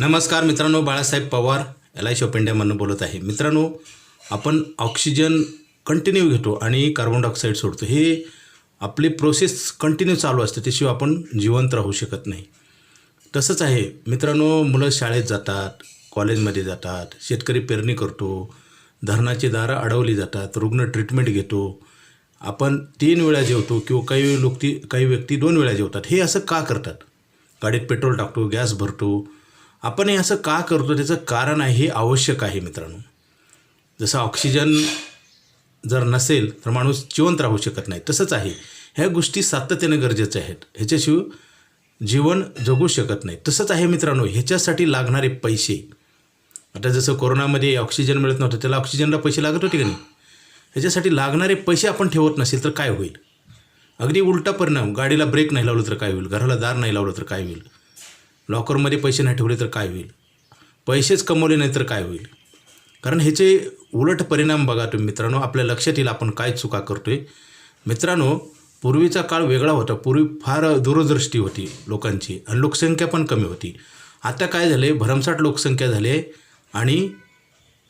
नमस्कार मित्रांनो Balasaheb Pawar L I shop इंडियामधून बोलत आहे. मित्रांनो आपण ऑक्सिजन कंटिन्यू घेतो आणि कार्बन डायऑक्साईड सोडतो. हे आपली प्रोसेस कंटिन्यू चालू असते त्याशिवाय आपण जिवंत राहू शकत नाही. तसंच आहे मित्रांनो मुलं शाळेत जातात कॉलेजमध्ये जातात शेतकरी पेरणी करतो धरणाची दारं अडवली जातात रुग्ण ट्रीटमेंट घेतो. आपण तीन वेळा जेवतो किंवा काही लोक ती काही व्यक्ती दोन वेळा जेवतात. हे असं का करतात? गाडीत पेट्रोल टाकतो गॅस भरतो आपण हे असं का करतो? त्याचं कारण आहे हे आवश्यक आहे मित्रांनो. जसं ऑक्सिजन जर नसेल तर माणूस जिवंत राहू शकत नाही. तसंच आहे. ह्या गोष्टी सातत्याने गरजेच्या आहेत. ह्याच्याशिवाय जीवन जगू शकत नाही. तसंच आहे मित्रांनो ह्याच्यासाठी लागणारे पैसे. आता जसं कोरोनामध्ये ऑक्सिजन मिळत नव्हतं त्याला ऑक्सिजनला पैसे लागत होते का नाही? ह्याच्यासाठी लागणारे पैसे आपण ठेवत नसेल तर काय होईल? अगदी उलटा परिणाम. गाडीला ब्रेक नाही लावलं तर काय होईल? घराला दार नाही लावलं तर काय होईल? लॉकरमध्ये पैसे नाही ठेवले तर काय होईल? पैसेच कमवले नाही तर काय होईल? कारण ह्याचे उलट परिणाम बघा तुम्ही मित्रांनो. आपल्या लक्षात येईल आपण काय चुका करतो आहे मित्रांनो पूर्वीचा काळ वेगळा होता. पूर्वी फार दूरदृष्टी होती लोकांची आणि लोकसंख्या पण कमी होती. आता काय झाले भरमसाठ लोकसंख्या झाली आणि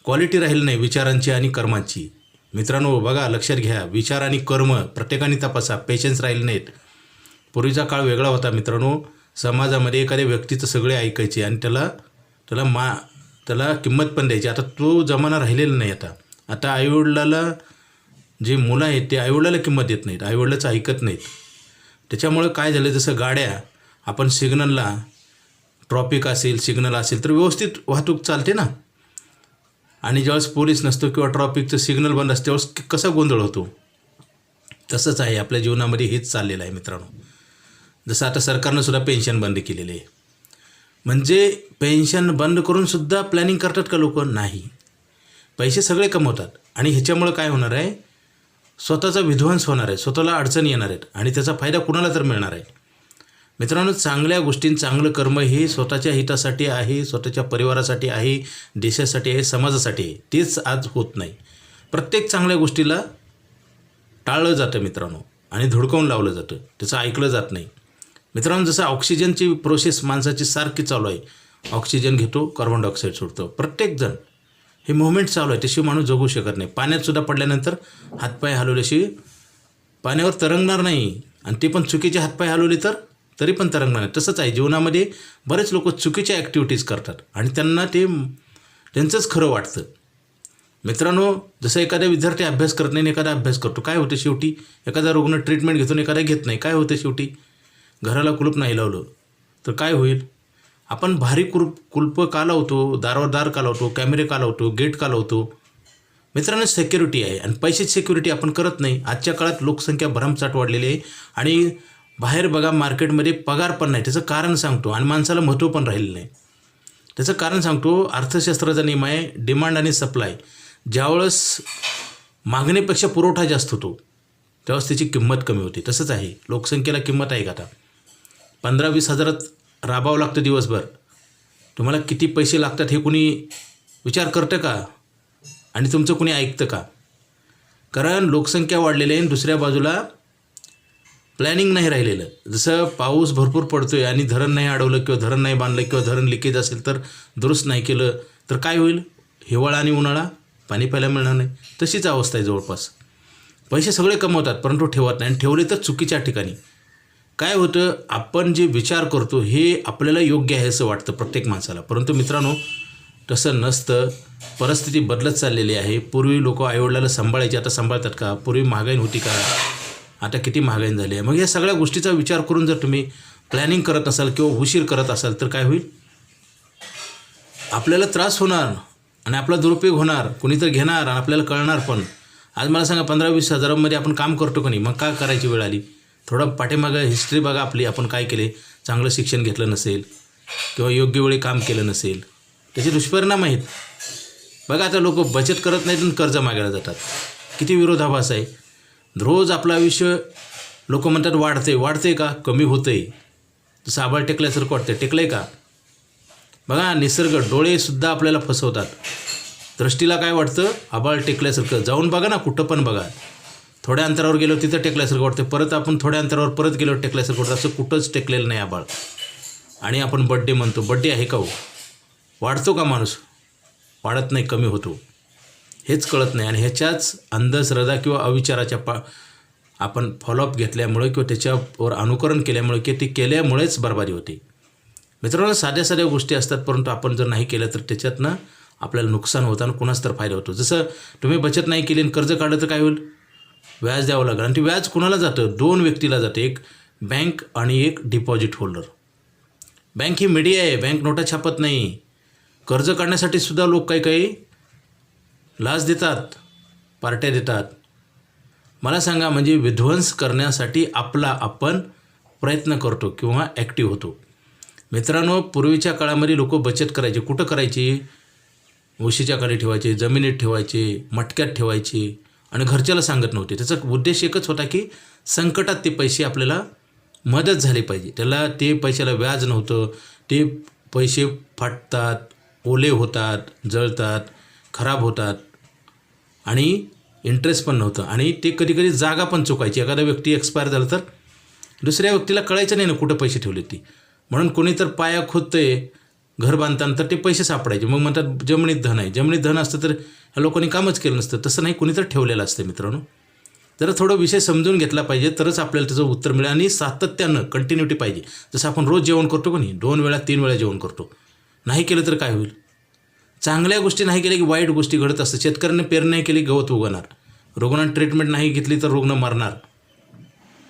क्वालिटी राहिली नाही विचारांची आणि कर्मांची. मित्रांनो बघा लक्षात घ्या. विचार आणि कर्म प्रत्येकाने तपासा. पेशन्स राहिले नाहीत. पूर्वीचा काळ वेगळा होता मित्रांनो. समाजामध्ये एखाद्या व्यक्तीचं सगळे ऐकायचे आणि त्याला त्याला मा त्याला किंमत पण द्यायची. आता तो जमाना राहिलेला नाही आता. आता आईवडिलाला जे मुलं आहेत ते आईवडिलाला किंमत देत नाहीत. आईवडिलाचं ऐकत नाहीत. त्याच्यामुळं काय झालं जसं गाड्या आपण सिग्नलला ट्रॉफिक असेल सिग्नल असेल तर व्यवस्थित वाहतूक चालते ना. आणि ज्यावेळेस पोलीस नसतो किंवा ट्रॉफिकचं सिग्नल बंद असतं त्यावेळेस कसा गोंधळ होतो? तसंच आहे आपल्या जीवनामध्ये हेच चाललेलं आहे मित्रांनो. जसं आता सरकारनं सुद्धा पेन्शन बंद केलेली आहे. म्हणजे पेन्शन बंद करून सुद्धा प्लॅनिंग करतात का लोक? नाही. पैसे सगळे कमवतात. आणि ह्याच्यामुळं काय होणार आहे? स्वतःचा विध्वंस होणार आहे. स्वतःला अडचणी येणार आहेत. आणि त्याचा फायदा कुणाला तर मिळणार आहे. मित्रांनो चांगल्या गोष्टीं चांगलं कर्म हे स्वतःच्या हितासाठी आहे स्वतःच्या परिवारासाठी आहे देशासाठी आहे समाजासाठी आहे. तेच आज होत नाही. प्रत्येक चांगल्या गोष्टीला टाळलं जातं मित्रांनो. आणि धुडकावून लावलं जातं. त्याचं ऐकलं जात नाही. मित्रांनो जसं ऑक्सिजनची प्रोसेस माणसाची सारखी चालू आहे. ऑक्सिजन घेतो कार्बन डायऑक्साईड सोडतो. प्रत्येकजण हे मुवमेंट चालू आहे त्याशिवाय माणूस जगू शकत नाही. पाण्यात सुद्धा पडल्यानंतर हातपाय हलवल्याशिवाय पाण्यावर तरंगणार नाही. आणि ते पण चुकीचे हातपाय हलवले तर तरी पण तरंगणार नाही. तसंच आहे जीवनामध्ये बरेच लोक चुकीच्या ॲक्टिव्हिटीज करतात. आणि त्यांना ते त्यांचंच खरं वाटतं. मित्रांनो जसं एखादा विद्यार्थी अभ्यास करत नाही एखादा अभ्यास करतो काय होतं शेवटी? एखादा रुग्ण ट्रीटमेंट घेतो आणि एखादा घेत नाही. काय होतं शेवटी? घराला कुलूप नाही लावलं. तर काय होईल? आपण भारी कुल कुलप का लावतो? दारावर दार का लावतो? कॅमेरे का लावतो? गेट का लावतो? मित्रांनो सेक्युरिटी आहे आणि पैशाची सिक्युरिटी आपण करत नाही. आजच्या काळात लोकसंख्या भरमसाठ वाढलेली आहे आणि बाहेर बघा मार्केटमध्ये पगार पण नाही. त्याचं कारण सांगतो आणि माणसाला महत्त्व पण राहिलं नाही. त्याचं कारण सांगतो अर्थशास्त्राचा नियम आहे डिमांड आणि सप्लाय ज्यावेळेस मागणीपेक्षा पुरवठा जास्त होतो त्यावेळेस त्याची किंमत कमी होते. तसंच आहे. लोकसंख्येला किंमत आहे का आता? पंधरा वीस हजारात राबावं लागतं दिवसभर. तुम्हाला किती पैसे लागतात हे कुणी विचार करतं का? आणि तुमचं कुणी ऐकतं का? कारण लोकसंख्या वाढलेली आहे आणि दुसऱ्या बाजूला प्लॅनिंग नाही राहिलेलं. जसं पाऊस भरपूर पडतो आहे आणि धरण नाही अडवलं किंवा धरण नाही बांधलं किंवा धरण लिकेज असेल तर दुरुस्त नाही केलं तर काय होईल? हिवाळा आणि उन्हाळा पाणी प्यायला मिळणार नाही. तशीच अवस्था आहे जवळपास. पैसे सगळे कमवतात परंतु ठेवत नाही आणि ठेवले तर चुकीच्या ठिकाणी. काय होतं आपण जे विचार करतो हे आपल्याला योग्य आहे असं वाटतं प्रत्येक माणसाला. परंतु मित्रांनो तसं नसतं. परिस्थिती बदलत चाललेली आहे. पूर्वी लोक आईवडिलाला सांभाळायचे आता सांभाळतात का? पूर्वी महागाई होती का? आता किती महागाई झाली आहे? मग या सगळ्या गोष्टीचा विचार करून जर तुम्ही प्लॅनिंग करत असाल किंवा उशीर करत असाल तर काय होईल? आपल्याला त्रास होणार आणि आपला दुरुपयोग होणार. कुणीतरी घेणार आणि आपल्याला कळणार पण. आज मला सांगा पंधरा वीस हजारामध्ये आपण काम करतो का नाही? मग का करायची वेळ आली? थोडं पाठीमागं हिस्ट्री बघा आपली आपण काय केले. चांगलं शिक्षण घेतलं नसेल किंवा योग्य वेळी काम केलं नसेल. त्याचे दुष्परिणाम आहेत. बघा आता लोक बचत करत नाहीत आणि कर्ज मागायला जातात. किती विरोधाभास आहे. रोज आपलं आयुष्य लोक म्हणतात वाढते वाढते का? कमी होतंय. जसं आबाळ टेकल्यासारखं वाटतं टेकलं का? बघा निसर्ग डोळेसुद्धा आपल्याला फसवतात. दृष्टीला काय वाटतं? आबाळ टेकल्यासारखं. जाऊन बघा ना कुठं पण बघा. थोड्या अंतरावर गेलो तिथं टेकल्यासारखं वाटतं परत आपण थोड्या अंतरावर परत गेलो टेकल्यासारखं वाटतं असं कुठंच टेकलेलं नाही आबाळ आणि आपण बड्डे म्हणतो. बड्डे आहे का हो? वाढतो का माणूस? वाढत नाही कमी होतो. हेच कळत नाही. आणि ह्याच्याच अंधश्रद्धा किंवा अविचाराच्या पा आपण फॉलोअप घेतल्यामुळे किंवा त्याच्यावर अनुकरण केल्यामुळे किंवा ते केल्यामुळेच बरबादी होते. मित्रांनो साध्या साध्या गोष्टी असतात परंतु आपण जर नाही केलं तर त्याच्यातनं आपल्याला नुकसान होतं आणि कुणाच तर फायदा होतो. जसं तुम्ही बचत नाही केली आणि कर्ज काढलं तर काय होईल? व्याज द्यावं लागेल. आणि ते व्याज कुणाला जातं? दोन व्यक्तीला जातं. एक बँक आणि एक डिपॉझिट होल्डर बँक ही मीडिया आहे. बँक नोटा छापत नाही. कर्ज काढण्यासाठी सुद्धा लोक काही काही लाच देतात. पार्ट्या देतात. मला सांगा म्हणजे विध्वंस करण्यासाठी आपला आपण प्रयत्न करतो किंवा ॲक्टिव्ह होतो. मित्रांनो पूर्वीच्या काळामध्ये लोक बचत करायचे. कुठं करायची? उशीच्या काळी ठेवायचे जमिनीत ठेवायचे मटक्यात ठेवायचे. आणि घरच्याला सांगत नव्हते. त्याचा उद्देश एकच होता की संकटात ते पैसे आपल्याला मदत झाली पाहिजे. त्याला ते पैशाला व्याज नव्हतं. ते पैसे फाटतात ओले होतात जळतात खराब होतात आणि इंटरेस्ट पण नव्हतं. आणि ते कधी कधी जागा पण चुकायची. एखादा व्यक्ती एक्सपायर झाला तर दुसऱ्या व्यक्तीला कळायचं नाही ना कुठं पैसे ठेवले ती. म्हणून कोणी तर पाया आहे घर बांधताना तर ते पैसे सापडायचे. मग म्हणतात जमिनीत धन आहे. जमिनीत धन असतं तर ह्या लोकांनी कामच केलं नसतं. तसं नाही कुणी तर ठेवलेलं असतं मित्रांनो. जरा थोडं विषय समजून घेतला पाहिजे तरच आपल्याला त्याचं उत्तर मिळेल आणि सातत्यानं कंटिन्युटी पाहिजे. जसं आपण रोज जेवण करतो का नाही दोन वेळा तीन वेळा जेवण करतो. नाही केलं तर काय होईल? चांगल्या गोष्टी नाही केल्या की वाईट गोष्टी घडत असतात. शेतकऱ्याने पेरणी नाही केली गवत उगवणार. रुग्णांना ट्रीटमेंट नाही घेतली तर रुग्ण मरणार.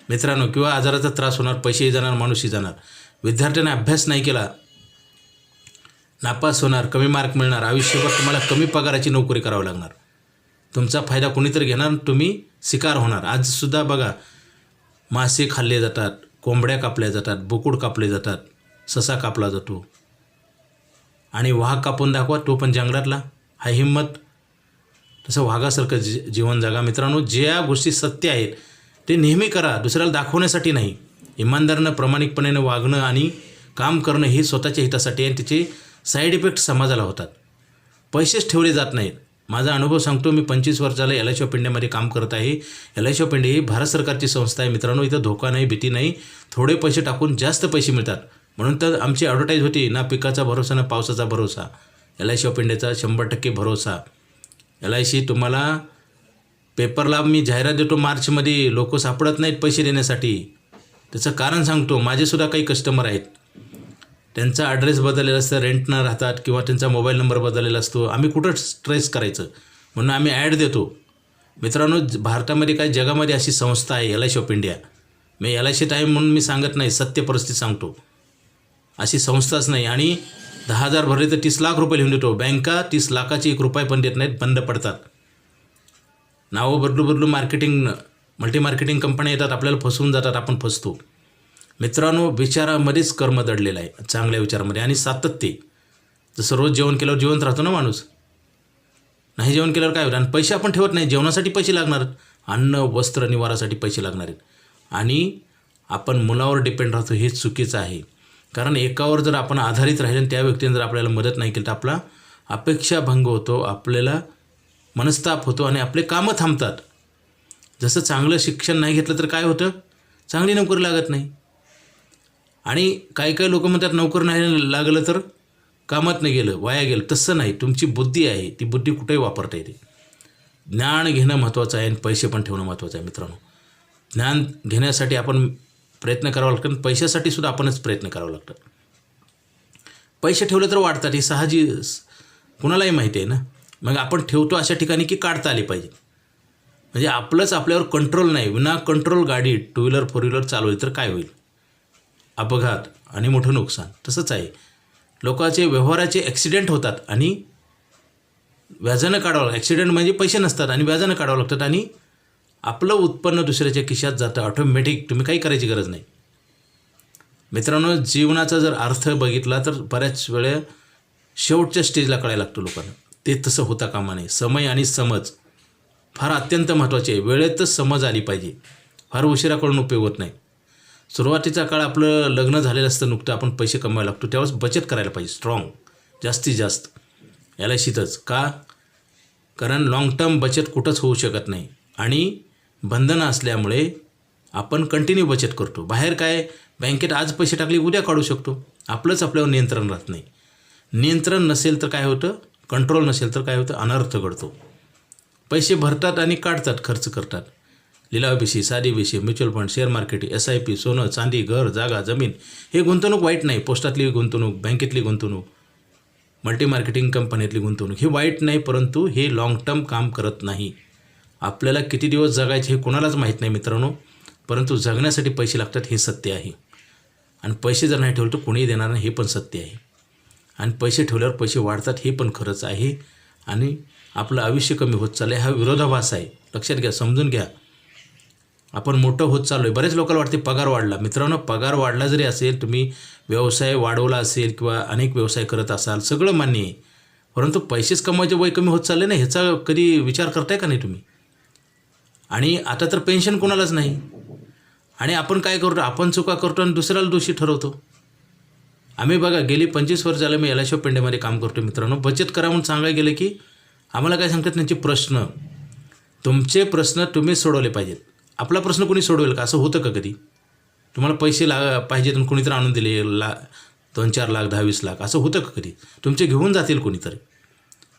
मित्रांनो किंवा आजाराचा त्रास होणार पैसेही जाणार माणूसही जाणार विद्यार्थ्यांना अभ्यास नाही केला नापास होणार कमी मार्क मिळणार आयुष्यभर तुम्हाला कमी पगाराची नोकरी करावी लागणार. तुमचा फायदा कोणीतरी घेणार तुम्ही शिकार होणार. आजसुद्धा बघा मासे खाल्ले जातात कोंबड्या कापल्या जातात बोकूड कापले जातात ससा कापला जातो. आणि वाघ कापून दाखवा तो पण जंगलातला. हा हिंमत. तसं वाघासारखं जी जीवन जगा. मित्रांनो ज्या गोष्टी सत्य आहेत ते नेहमी करा. दुसऱ्याला दाखवण्यासाठी नाही. इमानदारनं प्रामाणिकपणे वागणं आणि काम करणं हे स्वतःच्या हितासाठी आणि तिचे साईड इफेक्ट समाजाला होतात. पैसेच ठेवले जात नाहीत. माझा अनुभव सांगतो मी पंचवीस वर्षाला एल आय ऑफ इंडियामध्ये काम करत आहे. एल आय ऑफ इंडिया ही भारत सरकारची संस्था आहे. मित्रांनो इथं धोका नाही भीती नाही. थोडे पैसे टाकून जास्त पैसे मिळतात. म्हणून तर आमची ॲडव्हर्टाईज होती ना पिकाचा भरोसा ना पावसाचा भरोसा. एल आय सी ऑफ इंडियाचा शंभर टक्के भरोसा. एल आय सी तुम्हाला पेपरला मी जाहिरात देतो मार्चमध्ये. लोक सापडत नाहीत पैसे देण्यासाठी. त्याचं कारण सांगतो माझेसुद्धा काही कस्टमर आहेत. त्यांचा ॲड्रेस बदललेला असतं रेंटनं राहतात किंवा त्यांचा मोबाईल नंबर बदललेला असतो. आम्ही कुठं ट्रेस करायचं? म्हणून आम्ही ॲड देतो. मित्रांनो भारतामध्ये काय जगामध्ये अशी संस्था आहे L I C of India me L I C time म्हणून मी सांगत नाही सत्य परिस्थिती सांगतो. अशी संस्थाच नाही. आणि दहा हजार भरले तर तीस लाख रुपये लिहून देतो. बँका तीस लाखाची एक रुपये पण देत नाहीत बंद पडतात. नावं बदलू बदलू मार्केटिंग मल्टी मार्केटिंग कंपन्या येतात आपल्याला फसवून जातात आपण फसतो. मित्रांनो विचारामध्येच कर्म दडलेलं आहे चांगल्या विचारामध्ये. आणि सातत्य जसं रोज जेवण केल्यावर जिवंत राहतो ना माणूस? नाही जेवण केल्यावर काय होईल आणि पैसे आपण ठेवत नाही जेवणासाठी पैसे लागणार अन्न वस्त्र निवारासाठी पैसे लागणार आहेत. आणि आपण मुलावर डिपेंड राहतो हे चुकीचं आहे. कारण एकावर जर आपण आधारित राहिले आणि त्या व्यक्तीने जर आपल्याला मदत नाही केली तर आपला अपेक्षाभंग होतो आपल्याला मनस्ताप होतो आणि आपले कामं थांबतात. जसं चांगलं शिक्षण नाही घेतलं तर काय होतं? चांगली नोकरी लागत नाही. आणि काही काही लोक म्हणतात नोकर नाही लागलं तर कामात नाही गेलं वाया गेलं. तसं नाही. तुमची बुद्धी आहे ती बुद्धी कुठेही वापरता येते. ज्ञान घेणं महत्त्वाचं आहे आणि पैसे पण ठेवणं महत्त्वाचं आहे मित्रांनो. ज्ञान घेण्यासाठी आपण प्रयत्न करावा लागतं आणि पैशासाठी सुद्धा आपणच प्रयत्न करावा लागतो. पैसे ठेवले तर वाढतात हे साहजी कुणालाही माहिती आहे ना? मग आपण ठेवतो अशा ठिकाणी की काढता आली पाहिजे. म्हणजे आपलंच आपल्यावर कंट्रोल नाही. विना कंट्रोल गाडी टू व्हीलर फोर व्हीलर चालवली तर काय होईल? अपघात आणि मोठं नुकसान तसंच आहे. लोकांचे व्यवहाराचे ॲक्सिडेंट होतात आणि व्याजानं काढावं लागतं. ॲक्सिडेंट म्हणजे पैसे नसतात आणि व्याजानं काढावं लागतात आणि आपलं उत्पन्न दुसऱ्याच्या खिशात जातं. ऑटोमॅटिक तुम्ही काही करायची गरज नाही. मित्रांनो जीवनाचा जर अर्थ बघितला तर बऱ्याच वेळा शेवटच्या स्टेजला कळायला लागतो लोकांना. ते तसं होता कामा नये. समय आणि समज फार अत्यंत महत्त्वाचे आहे. वेळेतच समज आली पाहिजे. फार उशिरा करून उपयोग होत नाही. सुरुवातीचा काळ आपलं लग्न झालेलं असतं नुकतं आपण पैसे कमवायला लागतो. त्यावेळेस बचत करायला पाहिजे स्ट्रॉंग जास्तीत जास्त. याला शीतच. का? कारण लाँग टर्म बचत कुठंच होऊ शकत नाही. आणि बंधनं असल्यामुळे आपण कंटिन्यू बचत करतो. बाहेर काय बँकेत आज पैसे टाकले उद्या काढू शकतो. आपलंच आपल्यावर नियंत्रण राहत नाही. नियंत्रण नसेल तर काय होतं? कंट्रोल नसेल तर काय होतं? अनर्थ घडतो. पैसे भरतात आणि काढतात खर्च करतात. लिलावाभिषयी साधीभिषयी mutual fund share market S I P सोनं चांदी घर जागा जमीन हे गुंतवणूक वाईट नाही. पोस्टातली गुंतवणूक बँकेतली गुंतवणूक मल्टी मार्केटिंग कंपनीतली गुंतवणूक हे वाईट नाही परंतु हे लाँग टर्म काम करत नाही. आपल्याला किती दिवस जगायचे हे कोणालाच माहीत नाही मित्रांनो परंतु जगण्यासाठी पैसे लागतात हे सत्य आहे. आणि पैसे जर नाही ठेवले तर कोणीही देणार नाही हे पण सत्य आहे. आणि पैसे ठेवल्यावर पैसे वाढतात हे पण खरंच आहे. आणि आपलं आयुष्य कमी होत चाललं आहे हा विरोधाभास आहे. लक्षात घ्या समजून घ्या. आपण मोठं होत चाललो आहे बरेच लोकांना वाटते पगार वाढला. मित्रांनो पगार वाढला जरी असेल तुम्ही व्यवसाय वाढवला असेल किंवा अनेक व्यवसाय करत असाल सगळं मान्य आहे. परंतु पैसेच कमवायचे वय कमी होत चालले ना ह्याचा कधी विचार करताय का नाही तुम्ही? आणि आता तर पेन्शन कोणालाच नाही. आणि आपण काय करतो? आपण चुका करतो आणि दुसऱ्याला दोषी ठरवतो. आम्ही बघा गेली पंचवीस वर्ष झालं मी एल पेंडेमध्ये काम करतो मित्रांनो. बचत करा म्हणून सांगायला गेलं की आम्हाला काय सांगतात त्यांचे प्रश्न? तुमचे प्रश्न तुम्ही सोडवले पाहिजेत. आपला प्रश्न कोणी सोडवेल का? असं होतं का कधी? तुम्हाला पैसे ला पाहिजेत आणि कोणीतरी आणून दिले ला दोन चार लाख दहा वीस लाख असं होतं का कधी? तुमचे घेऊन जातील कोणीतरी.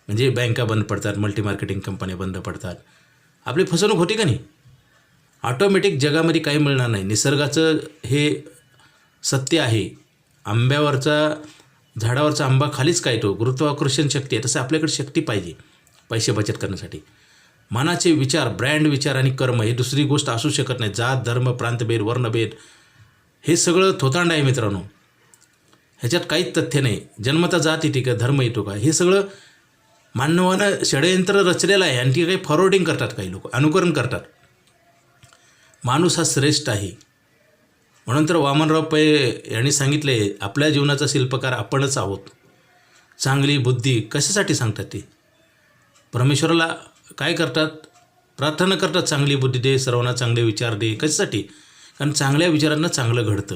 म्हणजे बँका बंद पडतात मल्टी मार्केटिंग कंपन्या बंद पडतात. आपली फसवणूक होती का नाही? ऑटोमॅटिक जगामध्ये काही मिळणार नाही. निसर्गाचं हे सत्य आहे. आंब्यावरचा झाडावरचा आंबा खालीच काय तो? गुरुत्वाकर्षण शक्ती आहे. तसं आपल्याकडे शक्ती पाहिजे पैसे बचत करण्यासाठी. मनाचे विचार ब्रँड विचार आणि कर्म हे दुसरी गोष्ट असू शकत नाही. जात धर्म प्रांतभेद वर्णभेद हे सगळं थोतांड आहे मित्रांनो. ह्याच्यात काहीच तथ्य नाही. जन्मता जात येते का धर्म येतो का? हे सगळं मानवानं षडयंत्र रचलेलं आहे. आणखी काही फॉरवर्डिंग करतात काही लोक अनुकरण करतात. माणूस हा श्रेष्ठ आहे. म्हणून तर वामनराव पै यांनी सांगितले आपल्या जीवनाचा शिल्पकार आपणच आहोत. चांगली बुद्धी कशासाठी सांगतात ते? परमेश्वराला काय करतात? प्रार्थना करतात चांगली बुद्धी दे सर्वांना चांगले विचार दे. कशासाठी? कारण चांगल्या विचारांना चांगलं घडतं.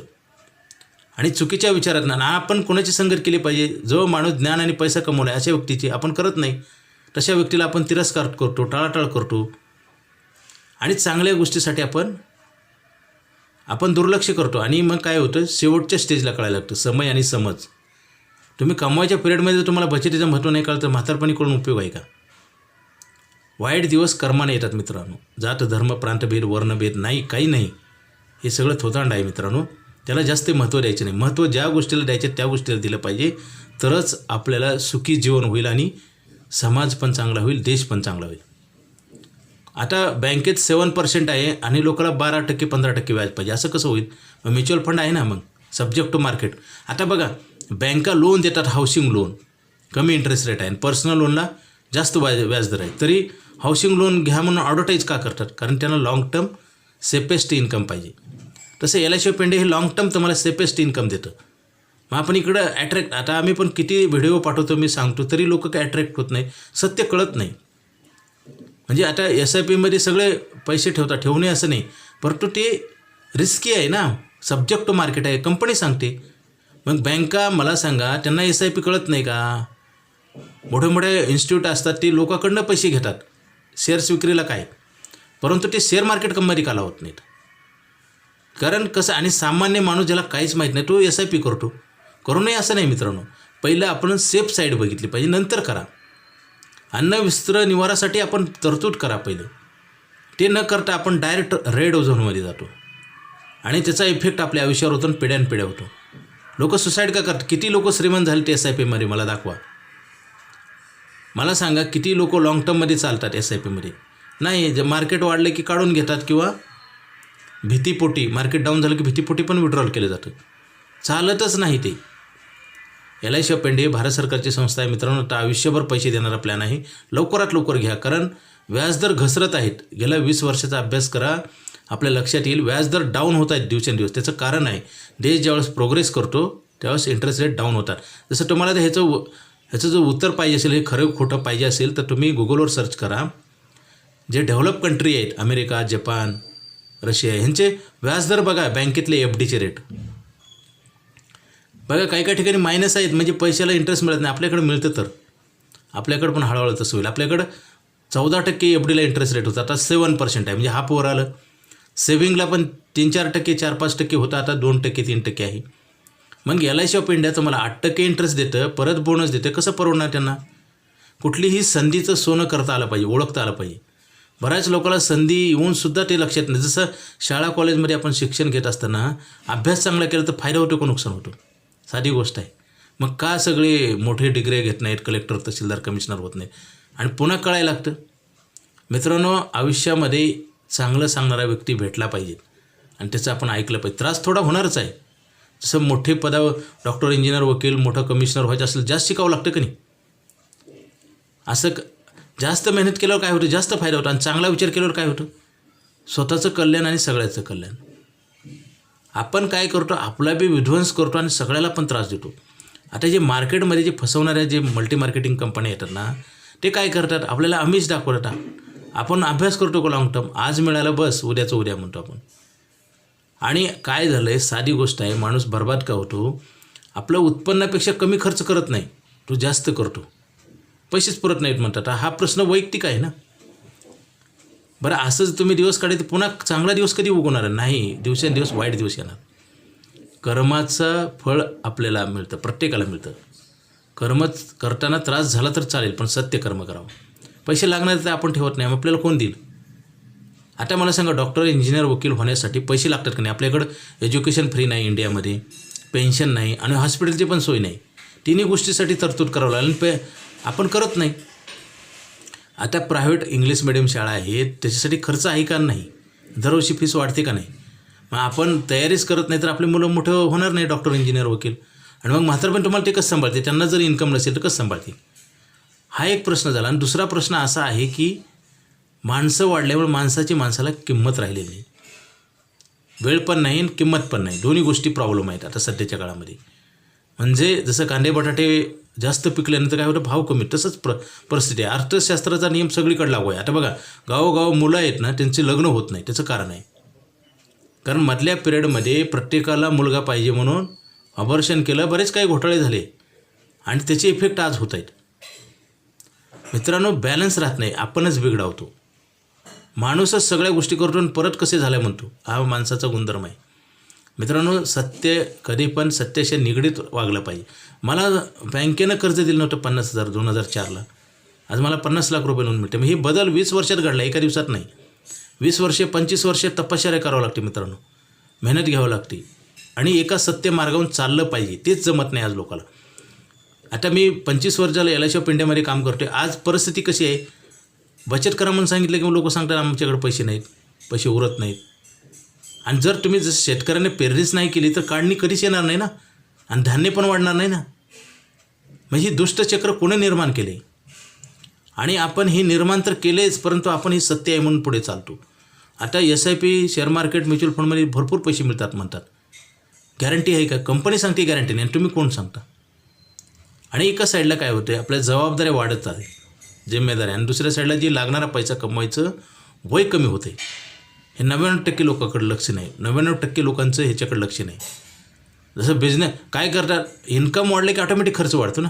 आणि चुकीच्या विचारांना ना आपण कोणाची संगत केली पाहिजे? जो माणूस ज्ञान आणि पैसा कमवला अशा व्यक्तीची आपण करत नाही. तशा व्यक्तीला आपण तिरस्कार करतो टाळाटाळ करतो. आणि चांगल्या गोष्टीसाठी आपण आपण दुर्लक्ष करतो. आणि मग काय होतं? शेवटच्या स्टेजला कळायला लागतं. समय आणि समज. तुम्ही कमवायच्या पिरियडमध्ये जर तुम्हाला बचतीचं महत्त्व नाही कळलं तर म्हातारपणी करून उपयोग आहे का? वाईट दिवस कर्माने येतात मित्रांनो. जात धर्म प्रांतभेद वर्णभेद नाही काही नाही. हे सगळं थोतांड आहे मित्रांनो. त्याला जास्त महत्त्व द्यायचं नाही. महत्त्व ज्या गोष्टीला द्यायचे त्या गोष्टीला दिलं पाहिजे. तरच आपल्याला सुखी जीवन होईल आणि समाज पण चांगला होईल देश पण चांगला होईल. आता बँकेत सेवन पर्सेंट आहे आणि लोकांना बारा टक्के पंधरा टक्के व्याज पाहिजे. असं कसं होईल? म्युच्युअल फंड आहे ना मग. सब्जेक्ट टू मार्केट आता बघा बँका लोन देतात हाऊसिंग लोन कमी इंटरेस्ट रेट आहे. आणि पर्सनल लोनला जास्त व्याज व्याजदर आहे. तरी हाऊसिंग लोन घ्या म्हणून ॲडव्हर्टाईज का करतात? कारण त्यांना लाँग टर्म सेफेस्ट इन्कम पाहिजे. तसं एल आय सी पेंडे हे लाँग टर्म तुम्हाला सेफेस्ट इन्कम देतं. मग आपण इकडं ॲट्रॅक्ट आता आम्ही पण किती व्हिडिओ पाठवतो मी सांगतो तरी लोक काय अट्रॅक्ट होत नाही. सत्य कळत नाही. म्हणजे आता एस आय पीमध्ये सगळे पैसे ठेवतात ठेवू नये असं नाही. परंतु ते रिस्की आहे ना. सब्जेक्ट टू मार्केट आहे. कंपनी सांगते. मग बँका मला सांगा त्यांना एस आय पी कळत नाही का? मोठे मोठे इन्स्टिट्यूट असतात ते लोकांकडनं पैसे घेतात. शेअर्स विक्रीला काय? परंतु ते शेअर मार्केट कंपनी का लावत नाहीत? कारण कसं आणि सामान्य माणूस ज्याला काहीच माहीत नाही तो एस आय पी करतो. करू नये असं नाही मित्रांनो. पहिलं आपण सेफ साईड बघितली पाहिजे नंतर करा. अन्न विस्त्र निवारासाठी आपण तरतूद करा पहिलं. ते न करता आपण डायरेक्ट रेड ओझोनमध्ये जातो. आणि त्याचा इफेक्ट आपल्या आयुष्यावर होतो आणि पिढ्यानपिढ्या होतो. लोक सुसाईड का करतात? किती लोक श्रीमंत झाले ते एस आय पीमध्ये मला दाखवा. मला सांगा किती लोक लाँग टर्ममध्ये चालतात एस आय पीमध्ये नाही जे मार्केट वाढले की काढून घेतात किंवा भीतीपोटी मार्केट डाऊन झालं की भीतीपोटी पण विड्रॉल केलं जातं. चालतच नाही ते. L I C of India Bharat सरकारची संस्था आहे मित्रांनो आता आयुष्यभर पैसे देणारा प्लॅन आहे. लवकरात लवकर घ्या कारण व्याजदर घसरत आहेत. गेल्या वीस वर्षाचा अभ्यास करा. आपल्या लक्षात येईल व्याजदर डाऊन होत आहेत दिवसेंदिवस. त्याचं कारण आहे देश ज्यावेळेस प्रोग्रेस करतो त्यावेळेस इंटरेस्ट रेट डाऊन होतात. जसं तुम्हाला ह्याचं ह्याचं जो उत्तर पाहिजे असेल हे खरं खोटं पाहिजे असेल तर तुम्ही गुगलवर सर्च करा. जे डेव्हलप कंट्री आहेत अमेरिका जपान रशिया ह्यांचे व्याजदर बघा बँकेतले एफ डीचे रेट बघा काही काही ठिकाणी मायनस आहेत म्हणजे पैशाला इंटरेस्ट मिळत नाही. आपल्याकडे मिळतं तर. आपल्याकडं पण हळूहळू तसं होईल. आपल्याकडं चौदा टक्के एफ डीला इंटरेस्ट रेट होता. आता सेवन पर्सेंट आहे. म्हणजे हाफ वर आलं. सेव्हिंगला पण तीन चार टक्के चार पाच टक्के होता. आता दोन टक्के तीन टक्के आहे. मग L I C of India मला आठ टक्के इंटरेस्ट देतं परत बोनस देतं कसं परवडणार त्यांना? कुठलीही संधीचं सोनं करता आलं पाहिजे ओळखता आलं पाहिजे. बऱ्याच लोकांना संधी येऊनसुद्धा ते लक्षात नाही. जसं शाळा कॉलेजमध्ये आपण शिक्षण घेत असताना अभ्यास चांगला केला तर फायदा होतो का नुकसान होतं? साधी गोष्ट आहे. मग का सगळे मोठे डिग्री घेत नाहीत कलेक्टर तहसीलदार कमिशनर होत नाहीत? आणि पुन्हा कळायला लागतं. मित्रांनो आयुष्यामध्ये चांगलं सांगणारा व्यक्ती भेटला पाहिजे. आणि त्याचं आपण ऐकलं पाहिजे. त्रास थोडा होणारच आहे. जसं मोठे पदावर डॉक्टर इंजिनियर वकील मोठं कमिशनर व्हायचं असेल जास्त शिकावं लागतं का नाही? असं क जास्त मेहनत केल्यावर काय होतं? जास्त फायदा होतो. आणि चांगला विचार केल्यावर काय होतं? स्वतःचं कल्याण आणि सगळ्याचं कल्याण. आपण काय करतो? आपला बी विध्वंस करतो आणि सगळ्याला पण त्रास देतो. आता जे मार्केटमध्ये जे फसवणाऱ्या जे मल्टी मार्केटिंग कंपन्या येतात ना ते काय करतात? आपल्याला आम्हीच दाखवतात. आपण अभ्यास करतो का लॉंग टर्म आज मिळालं बस उद्याचं उद्या म्हणतो आपण. आणि काय झालं आहे साधी गोष्ट आहे माणूस बर्बाद का होतो? आपलं उत्पन्नापेक्षा कमी खर्च करत नाही तो जास्त करतो. पैसेच पुरत नाहीत म्हणतात. हा प्रश्न वैयक्तिक आहे ना? बरं असंच तुम्ही दिवस काढे तर पुन्हा चांगला दिवस कधी उगवणार? नाही दिवसेंदिवस वाईट दिवस येणार. कर्माचं फळ आपल्याला मिळतं प्रत्येकाला मिळतं. कर्म करताना त्रास झाला तर चालेल पण सत्य कर्म करावं. पैसे लागणार तर आपण ठेवत नाही मग आपल्याला कोण देईल? आता मला सांगा डॉक्टर इंजिनियर वकील होण्यासाठी पैसे लागतात का नाही? आपल्याकडं एज्युकेशन फ्री नाही इंडियामध्ये पेन्शन नाही आणि हॉस्पिटलची पण सोय नाही. तिन्ही गोष्टीसाठी तरतूद करावं लागेल पे आपण करत नाही. आता प्रायव्हेट इंग्लिश मिडियम शाळा आहेत त्याच्यासाठी खर्च आहे का नाही? दरवर्षी फीस वाढते का नाही? मग आपण तयारीच करत नाही तर आपले मुलं मोठं होणार नाही डॉक्टर इंजिनियर वकील. आणि मग म्हातारपण तुम्हाला ते कसं सांभाळते? त्यांना जर इन्कम नसेल तर कसं सांभाळते हा एक प्रश्न झाला. आणि दुसरा प्रश्न असा आहे की माणसं वाढल्यामुळे माणसाची माणसाला किंमत राहिलेली नाही वेळ पण नाही आणि किंमत पण नाही. दोन्ही गोष्टी प्रॉब्लेम आहेत आता सध्याच्या काळामध्ये. म्हणजे जसं कांदे बटाटे जास्त पिकल्यानंतर काय होतं? भाव कमी. तसंच प्र परिस्थिती आहे. अर्थशास्त्राचा नियम सगळीकडे लागू आहे. आता बघा गावोगाव मुलं आहेत ना त्यांचे लग्न होत नाही. त्याचं कारण आहे. कारण मधल्या पिरियडमध्ये प्रत्येकाला मुलगा पाहिजे म्हणून ऑपरेशन केलं बरेच काही घोटाळे झाले. आणि त्याचे इफेक्ट आज होत आहेत. मित्रांनो बॅलन्स राहत नाही. आपणच बिघडावतो. माणूसच सगळ्या गोष्टी करतो आणि परत कसे झाल्या म्हणतो? हा माणसाचा गुणधर्म आहे. मित्रांनो सत्य कधी पण सत्याशी निगडीत वागलं पाहिजे. मला बँकेनं कर्ज दिलं नव्हतं पन्नास हजार दोन हजार चारला. आज मला पन्नास लाख रुपये लोन मिळते. मग हे बदल वीस वर्षात घडला एका दिवसात नाही. वीस वर्षे पंचवीस वर्षे तपश्चर्या करावं लागते मित्रांनो. मेहनत घ्यावं लागते. आणि एका सत्य मार्गावरून चाललं पाहिजे तेच जमत नाही आज लोकाला. आता मी पंचवीस वर्षाला एल आय सी ऑफ इंडियामध्ये काम करतो आज परिस्थिती कशी आहे? बचत करा म्हणून सांगितलं की लोक सांगतात आमच्याकडे पैसे नाहीत पैसे उरत नाहीत. आणि जर तुम्ही जर शेतकऱ्याने पेरणीच नाही केली तर काढणी कधीच येणार नाही ना? आणि धान्य पण वाढणार नाही ना? म्हणजे ही दुष्टचक्र कोणी निर्माण केले? आणि आपण हे निर्माण तर केलेच परंतु आपण हे सत्य आहे म्हणून पुढे चालतो. आता S I P share market mutual फंडमध्ये भरपूर पैसे मिळतात म्हणतात. गॅरंटी आहे का? कंपनी सांगते गॅरंटी नाही. आणि तुम्ही कोण सांगता? आणि एका साईडला काय होतं आपल्या जबाबदाऱ्या वाढत आहे जिम्मेदारी. आणि दुसऱ्या साईडला जी लागणारा पैसा कमवायचं वय कमी होते हे नव्याण्णव टक्के लोकांकडे लक्ष नाही. नव्याण्णव टक्के लोकांचं ह्याच्याकडे लक्ष नाही. जसं बिझनेस काय करतात? इन्कम वाढले की ऑटोमॅटिक खर्च वाढतो ना.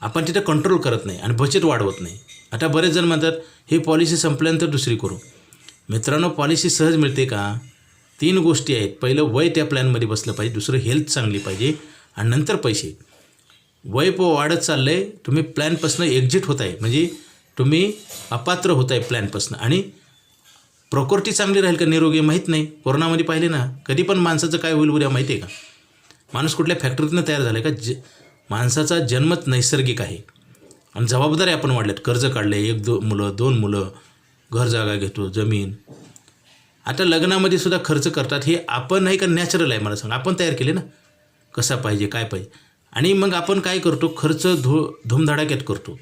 आपण तिथं कंट्रोल करत नाही आणि बचत वाढवत नाही. आता बरेच जण म्हणतात ही पॉलिसी संपल्यानंतर दुसरी करू. मित्रांनो पॉलिसी सहज मिळते का? तीन गोष्टी आहेत. पहिलं वय त्या प्लॅनमध्ये बसलं पाहिजे. दुसरं हेल्थ चांगली पाहिजे. आणि नंतर पैसे. वय प वाढत चाललं आहे तुम्ही प्लॅनपासनं एक्झिट होत आहे म्हणजे तुम्ही अपात्र होत आहे प्लॅनपासून आणि प्रॉपर्टी चांगली राहील का निरोगी माहीत नाही. कोरोनामध्ये पाहिले ना कधी पण माणसाचं काय होईल उद्या माहिती आहे का? माणूस कुठल्या फॅक्टरीतनं तयार झाला आहे का? ज माणसाचा जन्मच नैसर्गिक आहे. आणि जबाबदारी आपण वाढल्यात. कर्ज काढले एक दो मुलं दोन मुलं घर जागा घेतो जमीन. आता लग्नामध्ये सुद्धा खर्च करतात. हे आपण नाही का नॅचरल आहे मला सांग. आपण तयार केले ना? कसा पाहिजे काय पाहिजे? आणि मग आपण काय करतो? खर्च धो धूमधडाक्यात करतो.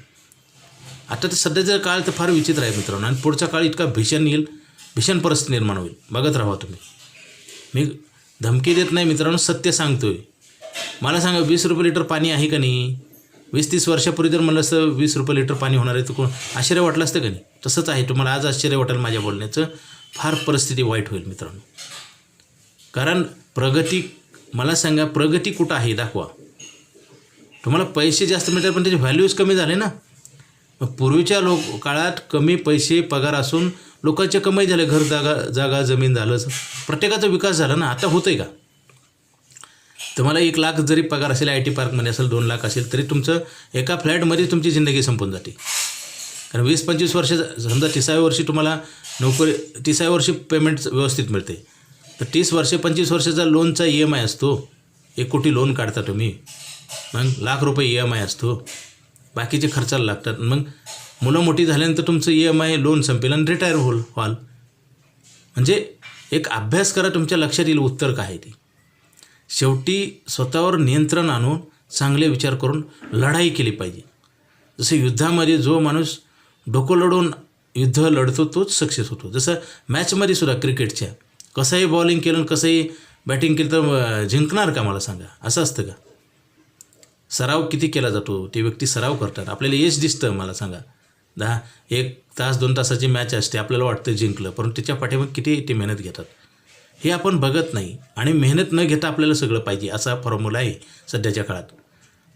आता तर सध्याचा काळ तर फार विचित्र आहे मित्रांनो. आणि पुढचा काळ इतका भीषण येईल भीषण परिस्थिती निर्माण होईल. बघत राहा तुम्ही. मी धमकी देत नाही मित्रांनो सत्य सांगतोय. मला सांगा वीस रुपये लिटर पाणी आहे का नाही? वीस तीस वर्षापूर्वी जर म्हणलं असतं वीस रुपये लिटर पाणी होणार आहे. तर कोण आश्चर्य वाटलं असतं का नाही? तसंच आहे. तुम्हाला आज आश्चर्य वाटेल माझ्या बोलण्याचं. फार परिस्थिती वाईट होईल मित्रांनो. कारण प्रगती मला सांगा प्रगती कुठं आहे? दाखवा. तुम्हाला पैसे जास्त मिळतात पण त्याचे व्हॅल्यूज कमी झाले ना. मग पूर्वीच्या लोक काळात कमी पैसे पगार असून लोकांचे कमाई झाले घर जागा जागा जमीन झालं प्रत्येकाचा विकास झाला ना आता होतं आहे का? तुम्हाला एक लाख जरी पगार असेल आय टी पार्कमध्ये असेल दोन लाख असेल तरी तुमचं एका फ्लॅटमध्ये तुमची जिंदगी संपून जाते. कारण वीस पंचवीस वर्ष समजा तिसाव्या वर्षी तुम्हाला नोकरी तिसाव्या वर्षी पेमेंट व्यवस्थित मिळते. तर तीस वर्षे पंचवीस वर्षाचा लोनचा ई एम आय असतो. एक कोटी लोन काढता तुम्ही. मग लाख रुपये ई एम आय असतो. बाकीचे खर्चाला लागतात. मग मुलं मोठी झाल्यानंतर तुमचं ई एम आय लोन संपेल आणि रिटायर होल व्हाल. म्हणजे एक अभ्यास करा तुमच्या लक्षात येईल उत्तर काय आहे ते. शेवटी स्वतःवर नियंत्रण आणून चांगले विचार करून लढाई केली पाहिजे. जसं युद्धामध्ये जो माणूस डोकं लढवून युद्ध लढतो तोच सक्सेस होतो. जसं मॅचमध्ये सुद्धा क्रिकेटच्या कसंही बॉलिंग केलं आणि कसंही बॅटिंग केलं तर जिंकणार का मला सांगा? असं असतं का? सराव किती केला जातो? ते व्यक्ती सराव करतात. आपल्याला यश दिसतं मला सांगा. दहा एक तास दोन तासाची मॅच असते आपल्याला वाटतं जिंकलं परंतु त्याच्या पाठीमाग किती ते मेहनत घेतात? हे आपण बघत नाही आणि मेहनत न घेता आपल्याला सगळं पाहिजे असा फॉर्म्युला आहे सध्याच्या काळात.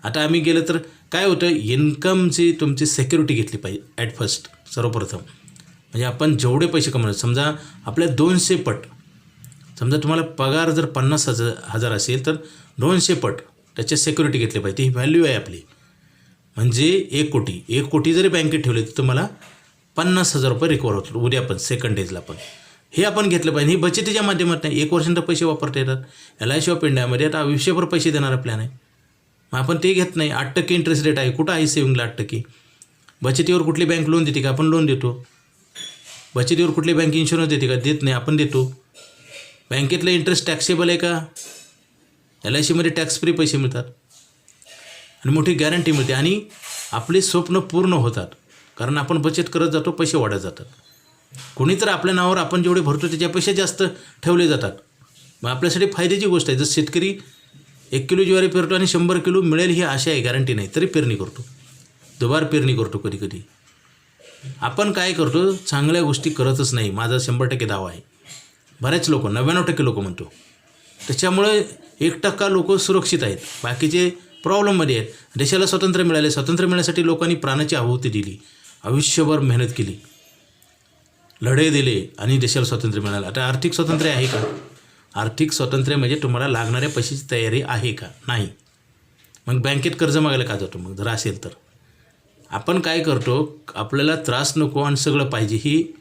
आता आम्ही गेलं तर काय होतं? इन्कमची तुमची सेक्युरिटी घेतली पाहिजे ॲट फर्स्ट सर्वप्रथम. म्हणजे आपण जेवढे पैसे कमवले समजा आपल्या दोनशे पट समजा तुम्हाला पगार जर पन्नास हजार हजार असेल तर दोनशे पट त्याचे सेक्युरिटी घेतली पाहिजे. ही व्हॅल्यू आहे आपली. म्हणजे एक कोटी. एक कोटी जरी बँकेत ठेवले तर तुम्हाला पन्नास हजार रुपये रिकवर होतो उद्या पण सेकंड डेजला पण. हे आपण घेतलं पाहिजे. ही बचतीच्या माध्यमातून एक वर्षानंतर पैसे वापरता येतात. एल आय सी ऑफ इंडियामध्ये आता आयुष्यभर पैसे देणारा प्लॅन आहे. मग आपण ते घेत नाही. आठ टक्के इंटरेस्ट रेट आहे. कुठं आहे सेविंगला आठ टक्के? बचतीवर कुठली बँक लोन देते का? आपण लोन देतो. बचतीवर कुठली बँक इन्शुरन्स देते का? देत नाही. आपण देतो. बँकेतलं इंटरेस्ट टॅक्सेबल आहे का? एल आय सीमध्ये टॅक्स फ्री पैसे मिळतात. आणि मोठी गॅरंटी मिळते. आणि आपली स्वप्न पूर्ण होतात. कारण आपण बचत करत जातो पैसे वाढत जातात. कोणी तर आपल्या नावावर आपण जेवढे भरतो त्याच्यापेक्षा जास्त ठेवले जातात. मग आपल्यासाठी फायद्याची गोष्ट आहे. जर शेतकरी एक किलो ज्वारी पेरतो आणि शंभर किलो मिळेल ही आशा आहे गॅरंटी नाही. तरी पेरणी करतो. दुबार पेरणी करतो कधी कधी. आपण काय करतो? चांगल्या गोष्टी करतच नाही. माझा शंभर टक्के दावा आहे. बरेच लोक नव्याण्णव टक्के लोक म्हणतो. त्याच्यामुळे एक टक्का लोक सुरक्षित आहेत. बाकीचे प्रॉब्लेममध्ये आहेत. देशाला स्वातंत्र्य मिळाले स्वातंत्र्य मिळण्यासाठी लोकांनी प्राणाची आहुती दिली. आयुष्यभर मेहनत केली. लढे दिले आणि देशाला स्वातंत्र्य मिळालं. आता आर्थिक स्वातंत्र्य आहे का? आर्थिक स्वातंत्र्य म्हणजे तुम्हाला लागणाऱ्या पैशाची तयारी आहे का? नाही. मग बँकेत कर्ज मागायला का जातो? मग जर असेल तर. आपण काय करतो? आपल्याला त्रास नको आणि सगळं पाहिजे ही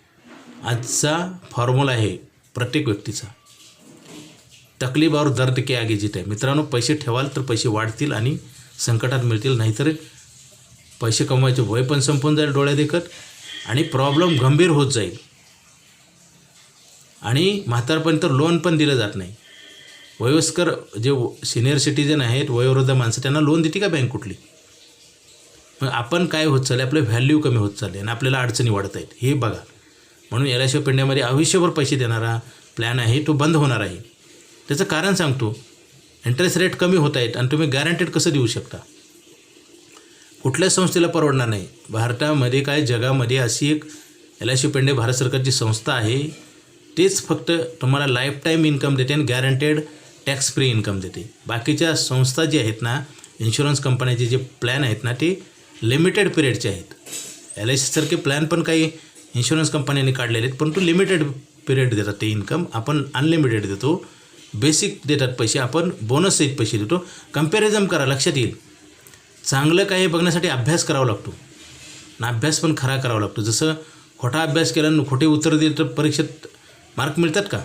आजचा फॉर्म्युला आहे प्रत्येक व्यक्तीचा. तकलीफ और दर्द के आगे जीत. आहे मित्रांनो पैसे ठेवाल तर पैसे वाढतील आणि संकटात मिळतील नाहीतर पैसे कमवायचे वय पण संपून जाईल डोळ्या देखत आणि प्रॉब्लेम गंभीर होत जाईल. आणि म्हातारपर्यंत तर लोन पण दिलं जात नाही. वयस्कर जे सिनियर सिटीजन आहेत वयोवृद्ध माणसं त्यांना लोन देते का बँक कुठली? मग आपण काय होत चालले आपलं व्हॅल्यू कमी होत चालले आणि आपल्याला अडचणी वाढत आहेत. हे बघा. म्हणून एल आय सी आयुष्यभर पैसे देणारा प्लॅन आहे तो बंद होणार आहे. त्याचं कारण सांगतो. इंटरेस्ट रेट कमी होत आहेत आणि तुम्ही गॅरंटेड कसं देऊ शकता? कुठल्याच संस्थेला परवडणार नाही. भारतामध्ये काय जगामध्ये अशी एक एल आय सी पेंडे भारत सरकारची संस्था आहे. तेच फक्त तुम्हाला लाईफ टाईम इन्कम देते आणि गॅरंटेड टॅक्स फ्री इन्कम देते. बाकीच्या संस्था जी आहेत ना इन्शुरन्स कंपन्याचे जे प्लॅन आहेत ना ते लिमिटेड पिरियडचे आहेत. एल आय सीसारखे प्लॅन पण काही इन्शुरन्स कंपन्यांनी काढलेले आहेत परंतु लिमिटेड पिरियड देतात ते इन्कम आपण अनलिमिटेड देतो. बेसिक देतात पैसे आपण बोनस पैसे देतो. कंपॅरिझन करा लक्षात येईल. चांगलं काही बघण्यासाठी अभ्यास करावा लागतो. आणि अभ्यास पण खरा करावा लागतो. जसं खोटा अभ्यास केला खोटे उत्तर दिले तर परीक्षेत मार्क मिळतात का?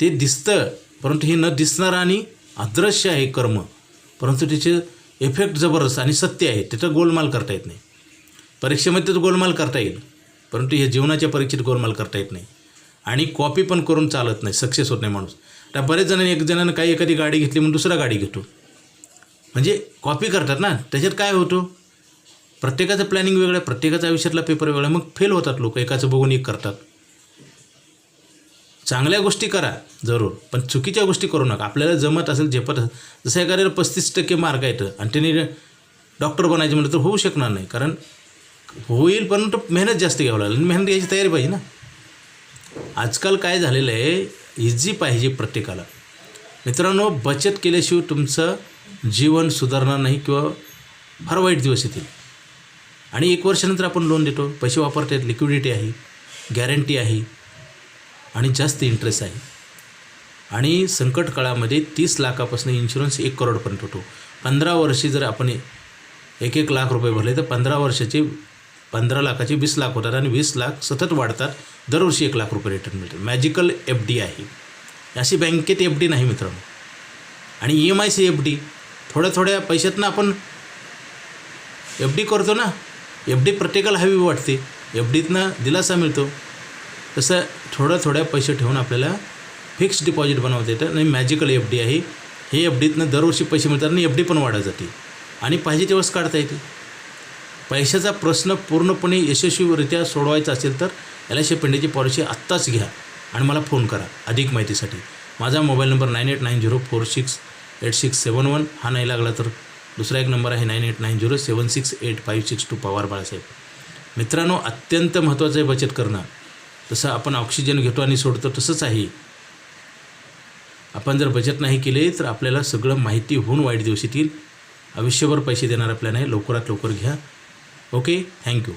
ते दिसतं परंतु हे न दिसणारं आणि अदृश्य आहे कर्म. परंतु त्याचे इफेक्ट जबरदस्त आणि सत्य आहे. त्याचं गोलमाल करता येत नाही. परीक्षेमध्ये तर गोलमाल करता येईल. परंतु हे जीवनाच्या परीक्षेत गोलमाल करता येत नाही. आणि कॉपी पण करून चालत नाही. सक्सेस होत नाही माणूस. तर बरेच जणांनी एक जणांनी काही एखादी गाडी घेतली म्हणून दुसरा गाडी घेतो. म्हणजे कॉपी करतात ना त्याच्यात काय होतो? प्रत्येकाचं प्लॅनिंग वेगळं आहे प्रत्येकाचा आयुष्यातला पेपर वेगळा मग फेल होतात लोक एकाचं बघून एक करतात. चांगल्या गोष्टी करा जरूर पण चुकीच्या गोष्टी करू नका. आपल्याला जमत असेल झेपत असेल जसं एखाद्याला पस्तीस टक्के मार्क येतं आणि त्याने डॉक्टर बनायचे म्हटलं तर होऊ शकणार नाही. कारण होईल परंतु मेहनत जास्त घ्यावं लागेल. आणि मेहनत घ्यायची तयारी पाहिजे ना. आजकाल काय झालेलं आहे इझी पाहिजे प्रत्येकाला. मित्रांनो बचत केल्याशिवाय तुमचं जीवन सुधारणार नाही किंवा फार वाईट दिवस येतील. आणि एक वर्षानंतर आपण लोन देतो पैसे वापरता लिक्विडिटी आहे गॅरंटी आहे आणि जास्त इंटरेस्ट आहे. आणि संकट काळामध्ये तीस लाखापासून इन्शुरन्स एक करोडपर्यंत होतो. पंधरा वर्षी जर आपण एक एक लाख रुपये भरले तर पंधरा वर्षाचे पंधरा लाखाचे वीस लाख होतात आणि वीस लाख सतत वाढतात. दरवर्षी एक लाख रुपये रिटर्न मिळतात. मॅजिकल एफ डी आहे. अशी बँकेत एफ डी नाही मित्रांनो. आणि E M I C F D थोड्या थोड्या पैशातनं आपण एफ डी करतो ना एफ डी प्रत्येकाला हवी वाटते. एफ डीतनं दिलासा मिळतो. तसं थोड्या थोड्या पैसे ठेवून आपल्याला फिक्स्ड डिपॉझिट बनवता येतं. आणि मॅजिकल एफ डी आहे. हे एफ डीतनं दरवर्षी पैसे मिळतात आणि एफ डी पण वाढत जाते. आणि पाहिजे तेव्हाच काढता येते. पैशाचा प्रश्न पूर्णपणे यशस्वीरित्या सोडवायचा असेल तर एल आय सी पेंडेची पॉलिसी आत्ताच घ्या आणि मला फोन करा अधिक माहितीसाठी. माझा mobile number nine eight nine zero four six eight six seven one. हा नाही लागला तर दुसरा एक नंबर आहे nine eight nine zero seven six eight five six two Pawar Balasaheb. मित्रांनो अत्यंत महत्त्वाचं आहे बचत करणं. जसं आपण ऑक्सिजन घेतो आणि सोडतो तसंच आहे. आपण जर बचत नाही केली तर आपल्याला सगळं माहिती होऊन वाईट दिवस येतील. आयुष्यभर पैसे देणार आपल्या नाही लवकरात लवकर घ्या. okay? Thank you.